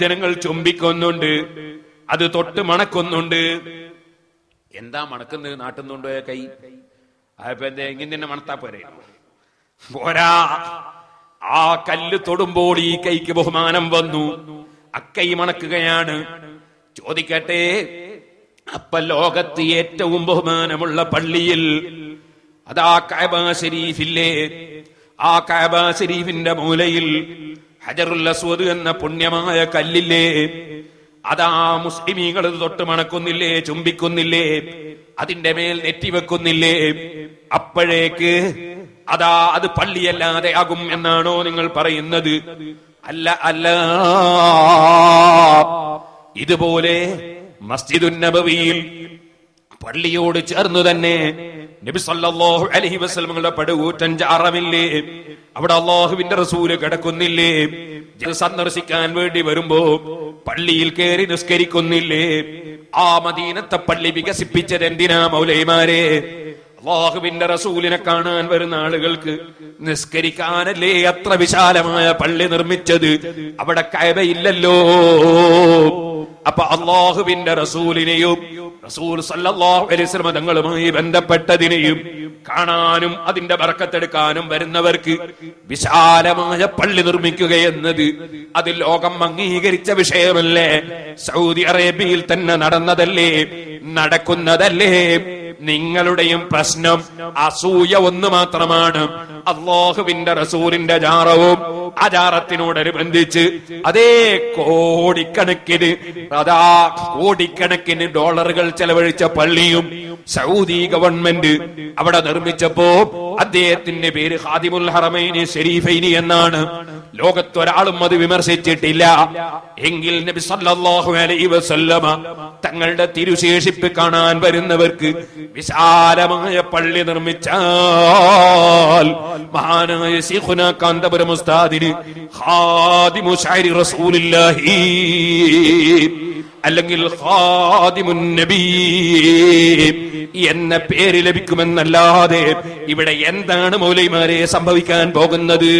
ജനങ്ങൾ ചുംബിക്കൊന്നുണ്ട്. അത് തൊട്ട് മണക്കൊന്നുണ്ട്. എന്താ മണക്കുന്നത് നാട്ടുന്നുണ്ടോ കൈ? അപ്പൊ എന്താ ഇങ്ങനെ തന്നെ മണത്താ പോരെ? പോരാ. ആ കല്ല് തൊടുമ്പോൾ ഈ കൈക്ക് ബഹുമാനം വന്നു. അക്കൈ മണക്കുകയാണ്. ചോദിക്കട്ടെ അപ്പ ലോകത്ത് ഏറ്റവും ബഹുമാനമുള്ള പള്ളിയിൽ അതാ കഅബ ശരീഫില്ലേ? ആ കഅബ ശരീഫിന്റെ മൂലയിൽ ഹജറുൽ അസ്വദ് എന്ന പുണ്യമായ കല്ലില്ലേ? അതാ മുസ്ലിമീങ്ങൾ തൊട്ട് മണക്കുന്നില്ലേ ചുംബിക്കുന്നില്ലേ അതിന്റെ മേൽ നെറ്റിവെക്കുന്നില്ലേ? അപ്പോഴേക്ക് അതാ അത് പള്ളിയല്ലാതെ ആകും എന്നാണോ നിങ്ങൾ പറയുന്നത്? അല്ല അല്ല. ഇതുപോലെ മസ്ജിദുൻ നബവിയിൽ പള്ളിയോട് ചേർന്നു തന്നെ നബി സല്ലല്ലാഹു അലൈഹി വസല്ലമയുടെ പടുകൂറ്റൻ ജാറമില്ലേ? അവിടെ അള്ളാഹുവിന്റെ റസൂൽ കിടക്കുന്നില്ലേ? സന്ദർശിക്കാൻ വേണ്ടി വരുമ്പോ പള്ളിയിൽ കയറി നിസ്കരിക്കുന്നില്ലേ? ആ മദീനത്തെ പള്ളി വികസിപ്പിച്ചത് എന്തിനാ മൗലൈമാരെ? അള്ളാഹുവിന്റെ റസൂലിനെ കാണാൻ വരുന്ന ആളുകൾക്ക് നിസ്കരിക്കാനല്ലേ അത്ര വിശാലമായ പള്ളി നിർമ്മിച്ചത്? അവിടെ കയവയില്ലല്ലോ അപ്പൊ അള്ളാഹുവിന്റെ റസൂലിനെയും റസൂൽ തങ്ങളുമായി ബന്ധപ്പെട്ടതിനെയും കാണാനും അതിന്റെ വറക്കത്തെടുക്കാനും വരുന്നവർക്ക് വിശാലമായ പള്ളി നിർമ്മിക്കുക എന്നത് അത് ലോകം അംഗീകരിച്ച വിഷയമല്ലേ? സൗദി അറേബ്യയിൽ തന്നെ നടന്നതല്ലേ? നടക്കുന്നതല്ലേ? നിങ്ങളുടെയും പ്രശ്നം അസൂയ ഒന്ന് മാത്രമാണ്. അള്ളാഹുവിന്റെ റസൂലിന്റെ ജാറവും ആചാരത്തിനോടനുബന്ധിച്ച് അതേ കോടിക്കണക്കിന് അതാ കോടിക്കണക്കിന് ഡോളറുകൾ ചെലവഴിച്ച പള്ളിയും സൗദി ഗവൺമെന്റ് അവിടെ നിർമ്മിച്ചപ്പോ അദ്ദേഹത്തിന്റെ പേര് ഹാദിമുൽ ഹറമൈനി ഷെരീഫൈനി എന്നാണ്. ലോകത്തൊരാളും അത് വിമർശിച്ചിട്ടില്ല. എങ്കിൽ നബി സല്ലല്ലാഹു അലൈഹി വസല്ലമ തങ്ങളുടെ തിരുശേഷിപ്പ് കാണാൻ വരുന്നവർക്ക് വിശാലമായ പള്ളി നിർമ്മിച്ചാൽ മഹാനായ ശൈഖുന കാന്തപുരം അല്ലെങ്കിൽ ഹാദിമുൻ നബി എന്ന പേര് ലഭിക്കുമെന്നല്ലാതെ ഇവിടെ എന്താണ് മൗലൈമാരെ സംഭവിക്കാൻ പോകുന്നത്?